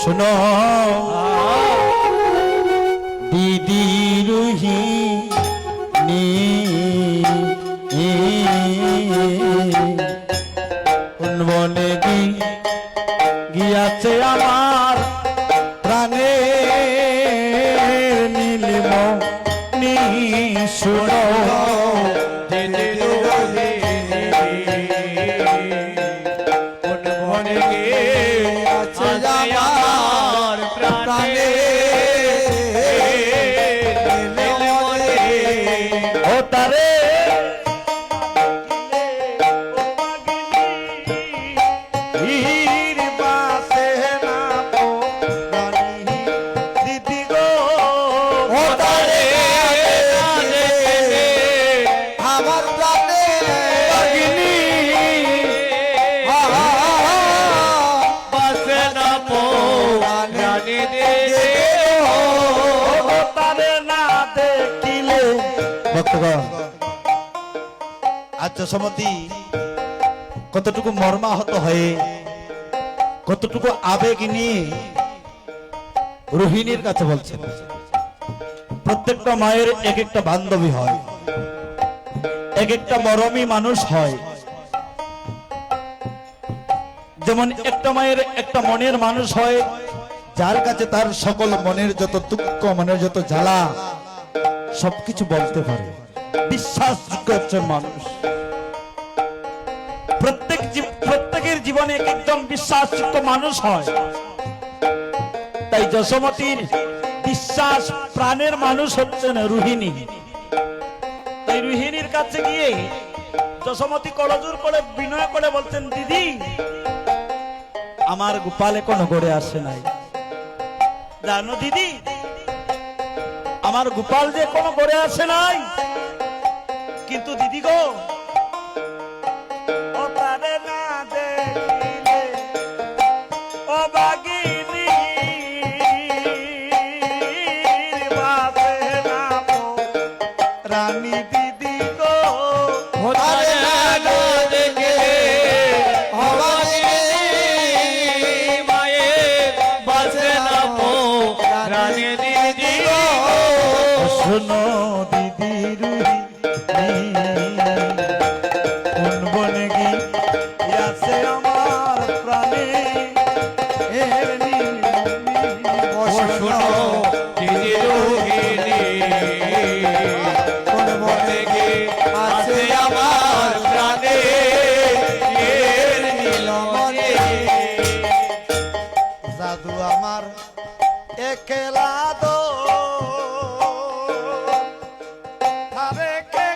শোনো। দিদি রুহি নি আচ্ছা সমতি কতটুকু মর্মাহত হয়ে, কতটুকু আবেগ নিয়ে রোহিণীর কাছে বলছেন, প্রত্যেকটা মায়ের এক একটা বান্ধবী হয় এক একটা মরমী মানুষ হয়। যেমন একটা মায়ের একটা মনের মানুষ হয়, যার কাছে তার সকল মনের যত দুঃখ, মনের যত জ্বালা, সবকিছু বলতে পারে। বিশ্বাসযোগ্য একজন মানুষ। প্রত্যেক প্রত্যেকের জীবনে এক একজন বিশ্বাসযোগ্য মানুষ হয়। তাই যশোমতির বিশ্বাস প্রাণের মানুষ হচ্ছেন রুহিণী। তাই রুহিণীর কাছে গিয়ে যশোমতি কলজুর করে বিনয় করে বলছেন, দিদি, আমার গোপাল এখনও গড়ে আসে নাই। জানো দিদি, আমার গোপাল যে কোনো গড়ে আসে নাই? কিন্তু দিদি গো আমার একলা দো কে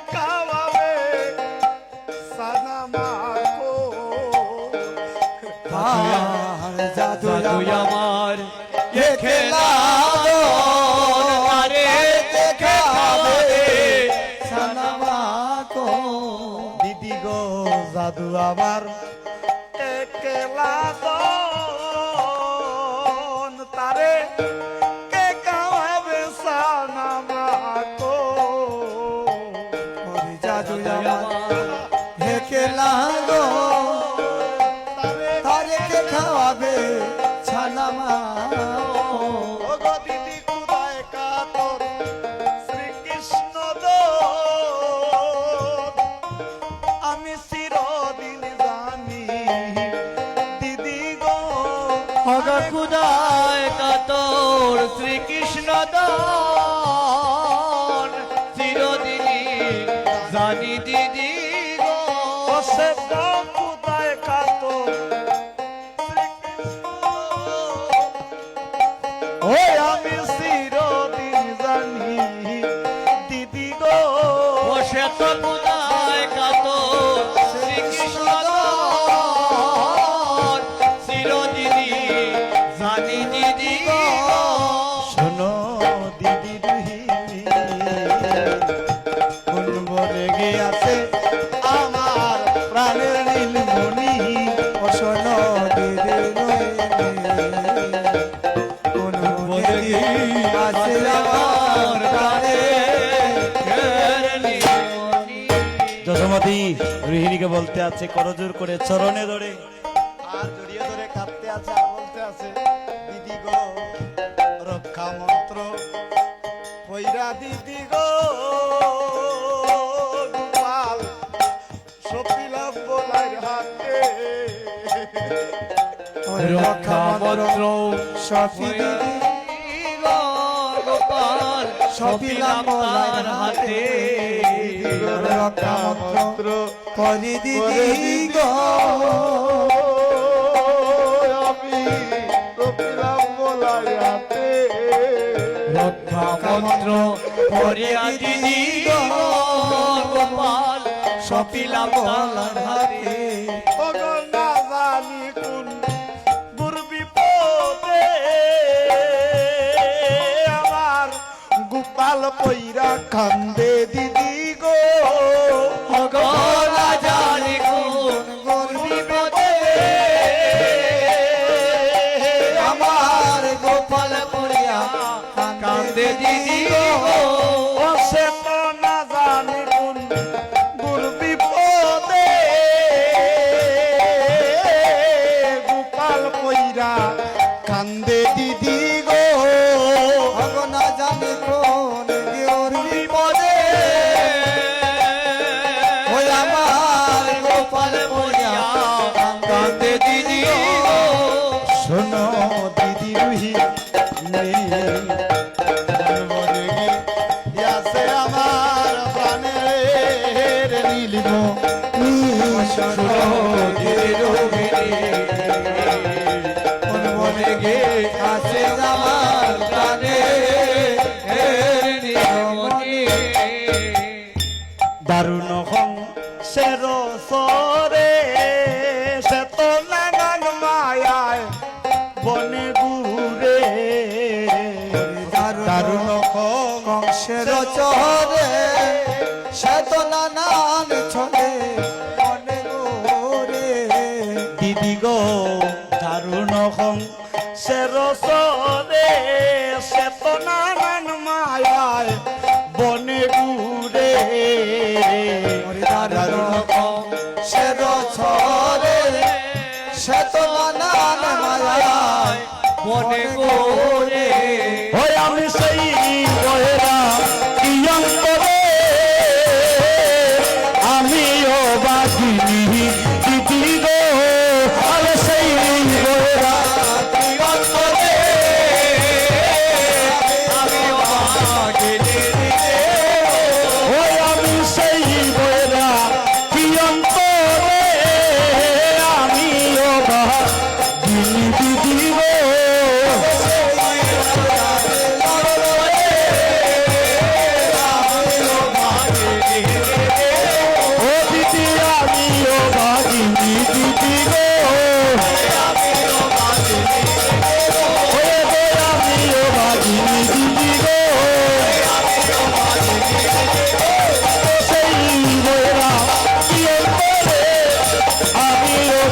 আর জাদু আমার একলা দো সানামা কো দিদি গো জাদু আমার একলা তারে শ্রীকৃষ্ণ দান চিরদিনই জানি দিদি গো। ও সে কুদায় আমি চিরদিন জানি দিদি গো। সে তো বনে গিয়াছে আমার প্রাণের নীলমণি মনে আছে আমার যশোমতী রোহিণীকে বলতে আছে করজোর করে চরণে ধরে। আর জড়িয়ে ধরে কাঁদতে আছে আর বলতে আছে দিদি গো রক্ষা মন্ত্র পৈরা দিদি গো সপিলাম বলাই হাতে। রক্ষা মন্ত্র সপি গোপাল সপিলাম তার হাতে। রক্ষা মন্ত্র করি দিদি গো। আমি সপিলাম বলাই হাতে। রক্ষা মন্ত্র পরিয়া দিদি গোপাল সপিলাম তার হাতে। না জানি কোন আমার গোপাল পৈরা কান্দে দিদি গো। ভগলা জানি কোন গুর বিপদে? আমার গোপাল পৈরা কান্দে দিদি গো। কান্দে দিদি গো। না জানি কোন গুর বিপদে। ওই আমার গোপাল পৈরা কান্দে দিদি গো। শোনো দিদি রুহি আমার প্রাণের নীলিম শোনো দিদি রুহি। গে আছে আমার দারুণ হং সের সরে সে তো নানান মায়ায় বনে ঘুরে। দারুণ কংসের চরে সে তো নানান ছড়ে বনে ঘুরে। দিদি গো, দারুণ হং সে তো মায়ায় বনে ঘুরে। সে তো নানান মায়ায় বনে ঘুরে। হয় আমি সেই আমিও বাগিনী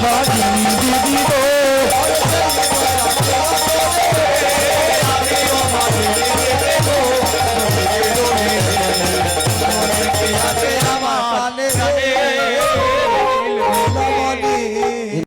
Bhagavad